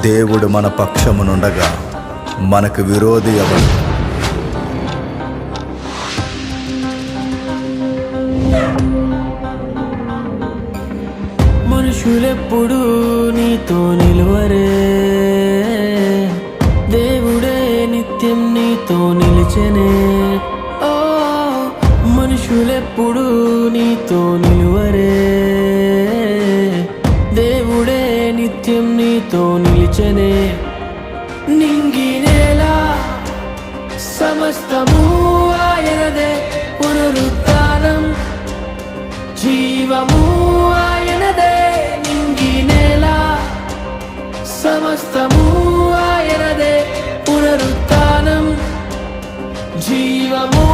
దేవుడు మన పక్షమునుండగా మనకు విరోధి ఎవరు మనుషులెప్పుడు నీతో నిలువరే. దేవుడే నిత్యం నీతో నిలిచెనే. ఓ మనుషులెప్పుడు నీతో నిలువరే. నిత్యం నీతో నిలిచెనే నింగినేలా సమస్తము ఆయనదే పునరుత్థానం జీవము ఆయనదే నింగి నేల సమస్తము ఆయనదే పునరుత్థానం జీవము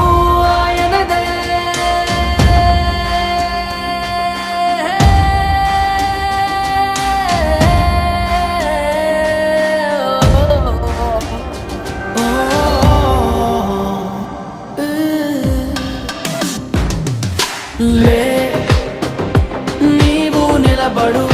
లే నీవు నిలబడు.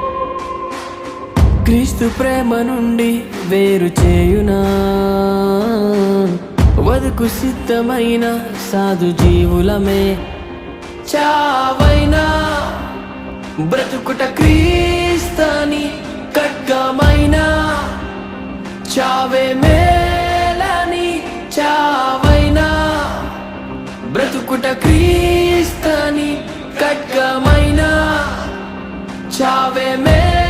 క్రీస్తు ప్రేమ నుండి వేరు చేయునా? వదుకు సిద్ధమైన సాధు జీవులమే. చావైనా బ్రతుకుట క్రీస్తని ఖడ్గమైన? చావే మేలని చావైనా? బ్రతుకుట క్రీస్తని ఖడ్గమైన? చావే మే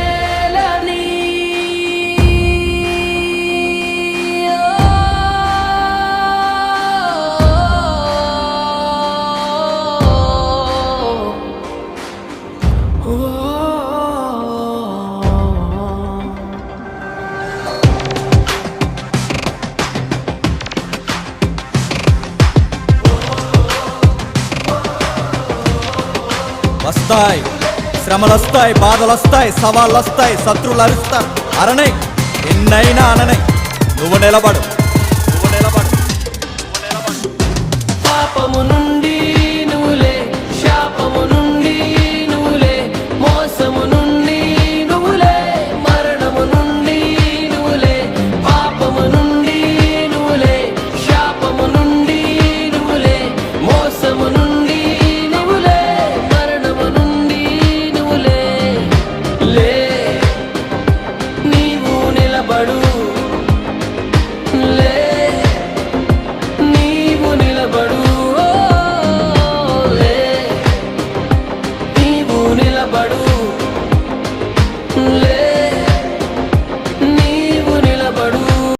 వస్తాయి. శ్రమలు వస్తాయి బాధలు వస్తాయి సవాళ్ళు వస్తాయి శత్రులు అరుస్తారు అరణై ఎన్నైనా అననై. నువ్వు నిలబడు. నువ్వు నిలబడు. పాపము నిలబడు లే